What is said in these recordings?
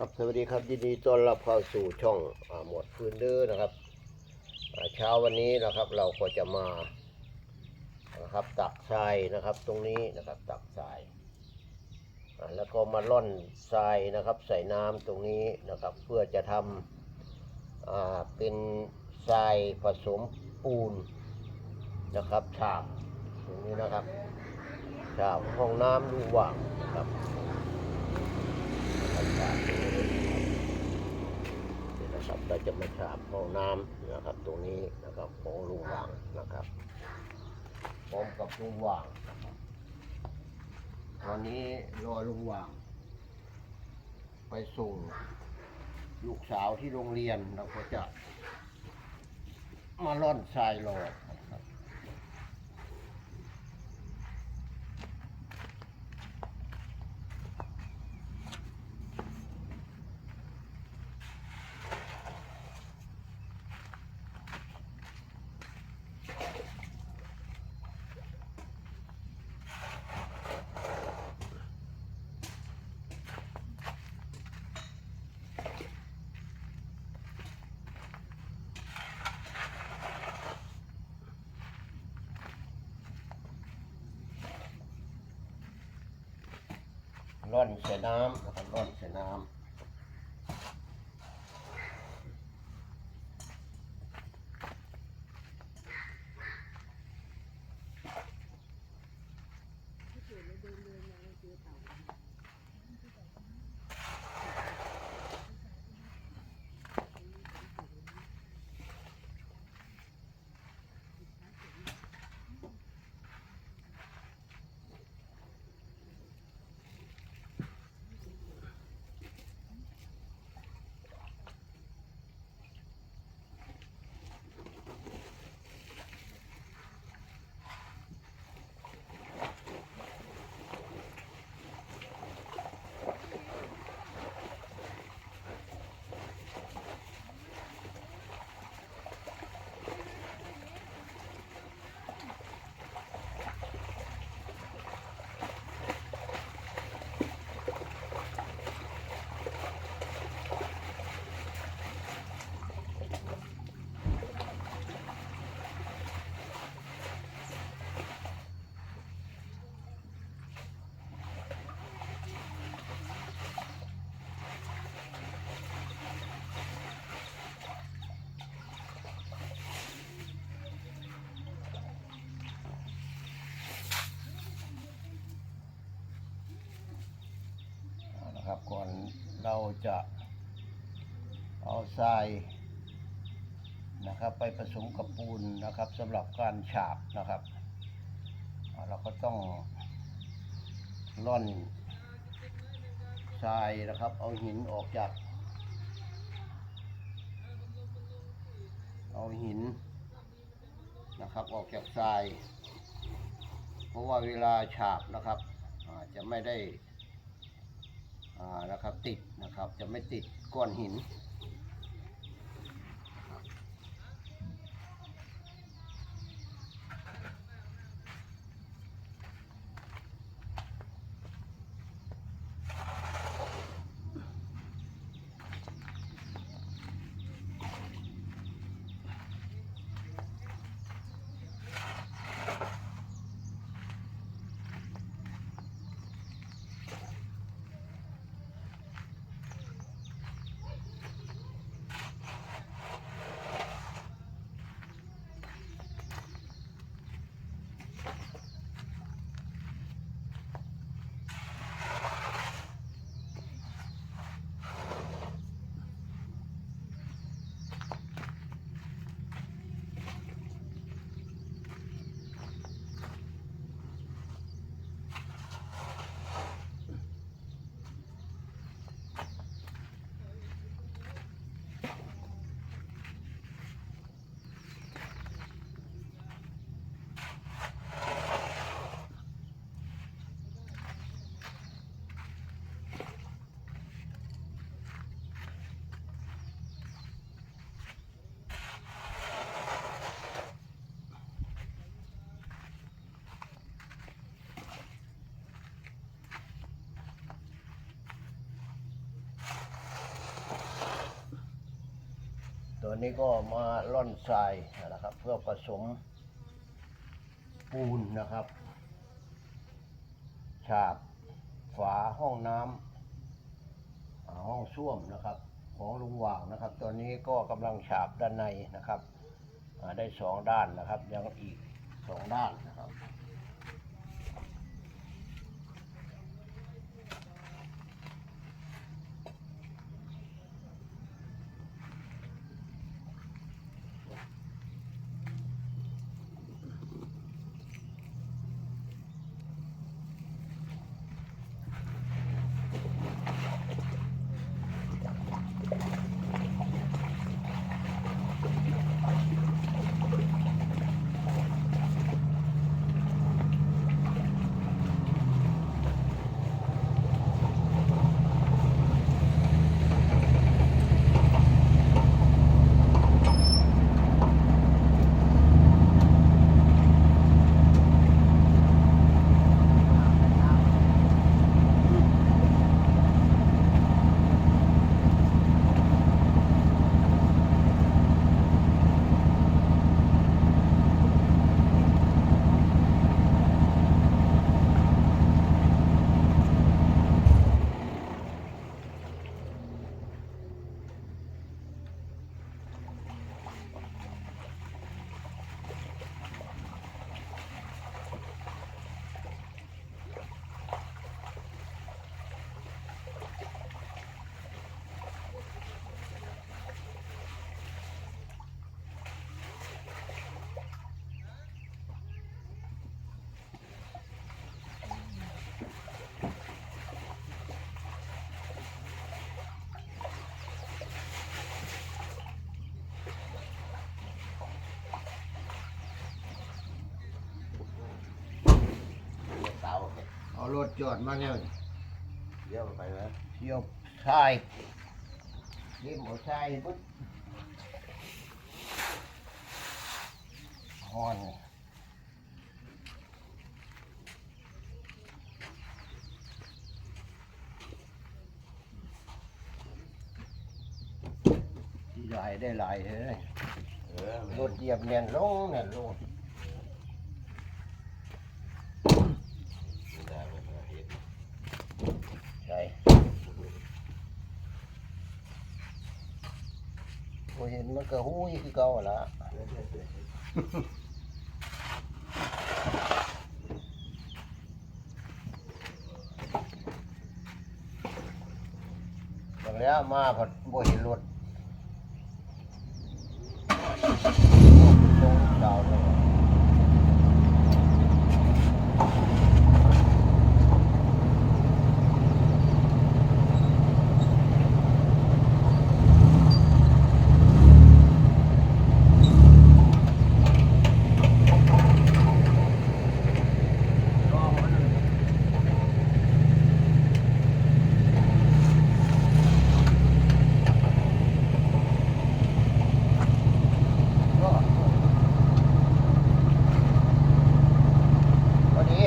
ครับสวัสดีครับยินดีต้อนรับเข้าสู่ช่องอหมวดฟื้นเดอร์นะครับเช้าวันนี้นะครับเราก็จะมานะครับตักทรายนะครับตรงนี้นะครับตักทรายแล้วก็มาล่อนทรายนะครับใส่น้ำตรงนี้นะครับเพื่อจะทำอ่าเป็นทรายผสมปูนนะครับฉาบตรงนี้นะครับฉาบห้องน้ำรูว่างนะครับ นี่นะครับเราจะมาฉาบห้องน้ำนะครับตรงนี้นะครับของลุงหว่างนะครับพร้อมกับลุงหว่างตอนนี้รอลุงหว่าง ไปส่งลูกสาวที่โรงเรียนเราก็จะมาล่อนทรายรอ นะครับร่อนใส่น้ำนะครับร่อนใส่น้ำ เอาละครับ ก่อนเราจะเอาทรายนะครับ ไปผสมกับปูนนะครับสำหรับการฉาบนะครับ เราก็ต้องร่อนทรายนะครับ เอาหินออกจาก เอาหินนะครับออกจากทราย เพราะว่าเวลาฉาบนะครับอาจะไม่ได้ นะครับติดนะครับจะไม่ติดก้อนหิน ตัวนี้ก็มาล่อนทรายนะครับ เพื่อผสมปูนนะครับ ฉาบฝาห้องน้ำห้องส้วมนะครับ ของลุงหว่างนะครับตอนนี้ก็กำลังฉาบด้านในนะครับได้สองด้านนะครับ ยังอีกสองด้านนะครับ รถจอดมาแล้วนี่เยี่ยมไปไหมเที่ยวทรายเล่มเอาทรายปุ๊บฮอนเลยที่หลายได้หลายเลยเออรถเหยียบเนียนลงเนียนลง ไม่ได้ไม่ได้เห็น ใช่พอเห็น มันก็หูยคือเก่าละบางแล้วมาพอบ่เห็นรถตรงดาวเลย ก็พอดี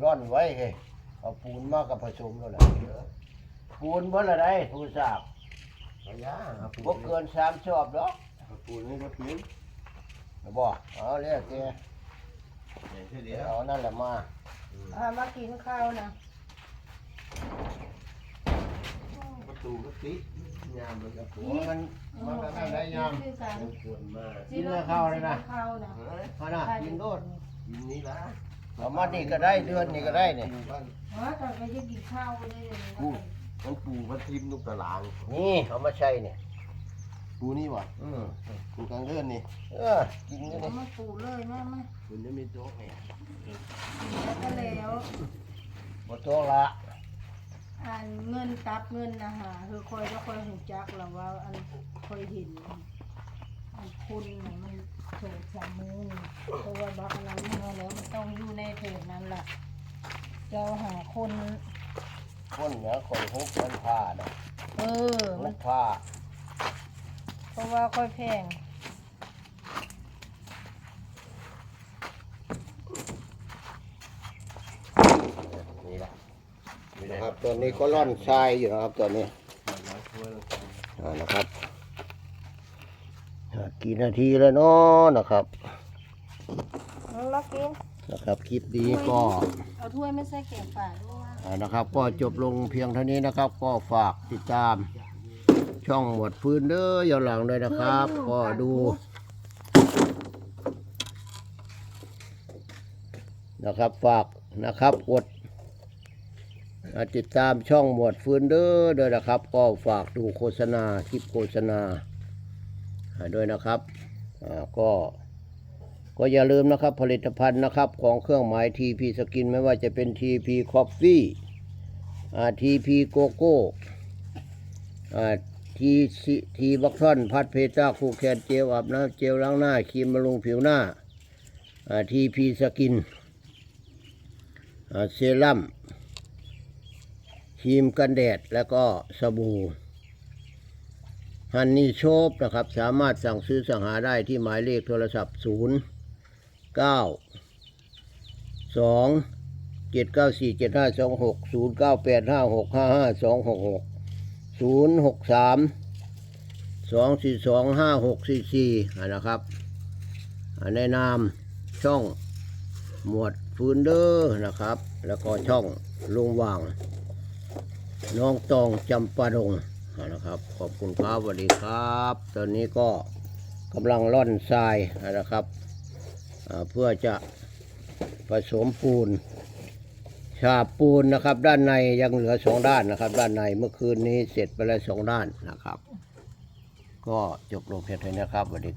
ร่ อนไว้เฮ้ยเอาปูนมากกับผสมแล้วแหละปูนเมื่อไรได้ปูนสาบขยะครับบ่เกินสามชอบดอกปูนนี่ก็ทิ้งบอกเอาเรียกแกอย่างที่เดียวเอานั่นแหละมาอ่ามากินข้าวนะประตูก็ติดยามมันก็ปวโอ้ยมันมันก็ไม่ได้ยามคือกันมันปวดมากกินเนื้อข้าวเลยนะข้าวนะเฮ้ยเอานะกินโลดกินนี้ละ เอามานี่ก็ได้เดือนนี่ก็ได้นี่อ๋อแต่ก็จะกินข้าวก็ได้เลยนะปูมันปูมันทิ่มลูกตารางนี่เอามาใช้นี่ปูนี่วะอืมปูกลางเลื่อนนี่เออกินนี่เอานี่มาปูเลยแม่มาคุณจะมีโจ๊กไงแล้วก็แล้วบ่โตละอันเงินตับเงินนะฮะคือคอยก็คอยหูจักแล้วว่าอันคอยเห็นอัน คุณน่ะมันโฉดสามมือเพราะว่าบักนั้นมาแล้วมันต้องอยู่ในเพจนั้นแหละจเราหาคนคนเหนือคนฮุกมันผ้านะเออฮุมันกผ้าเพราะว่าค่อยแพงนี่แหละนะครับตัวนี้ก็ร่อนทรายอยู่นะครับตัวนี้ ร้อยถ้วยลงไปอ่านะครับอ่า กี่นาทีแล้วเนาะนะครับเรากินนะครับคลิปนี้ก็เอาถ้วยไม่ใส่แกงป่าด้วยอ่านะครับ ก็จบลงเพียงเท่านี้นะครับ ก็ฝากติดตาม ช่องหมวดฟื้นเด้อย้อนหลังด้วยนะครับ ก็ดูนะครับฝากนะครับกดอ่าติดตามช่องหมวดฟื้นเด้อด้วยนะครับ ก็ฝากดูโฆษณาคลิปโฆษณาอ่า ด้วยนะครับก็ก็อย่าลืมนะครับผลิตภัณฑ์นะครับของเครื่องหมาย TP สกินไม่ว่าจะเป็น TP Coffee อ่ TP Coco อ่าทีทีบักทอนพัดเพต้าคูแคนเจลอาบน้ำเจลล้างหน้าครีมบำรุงผิวหน้าอ่าทีพีสกินเซรั่มครีมกันแดดแล้วก็สบู่ ฮันนี่โชบนะครับ สามารถสั่งซื้อสั่งหาได้ที่หมายเลขโทรศัพท์ 0 9 2 7 9 4 7 5 2 6 0 9 8 5 6 5 5 2 6 6ศูนย์หกสามสองสี่สองห้าหกสี่สี่นะครับอ่าในนามช่องหมวดฟืนเดอร์นะครับ แล้วก็ช่องลุงว่าง น้องตองจำปาดง นะครับ ขอบคุณครับสวัสดีครับ ตอนนี้ก็กำลังร่อนทรายนะครับเพื่อจะผสมปูน ฉาบปูนนะครับ ด้านในยังเหลือสองด้านนะครับ ด้านในเมื่อคืนนี้เสร็จไปแล้วสองด้านนะครับ ก็จบลงเพียงเท่านี้ครับสวัสดี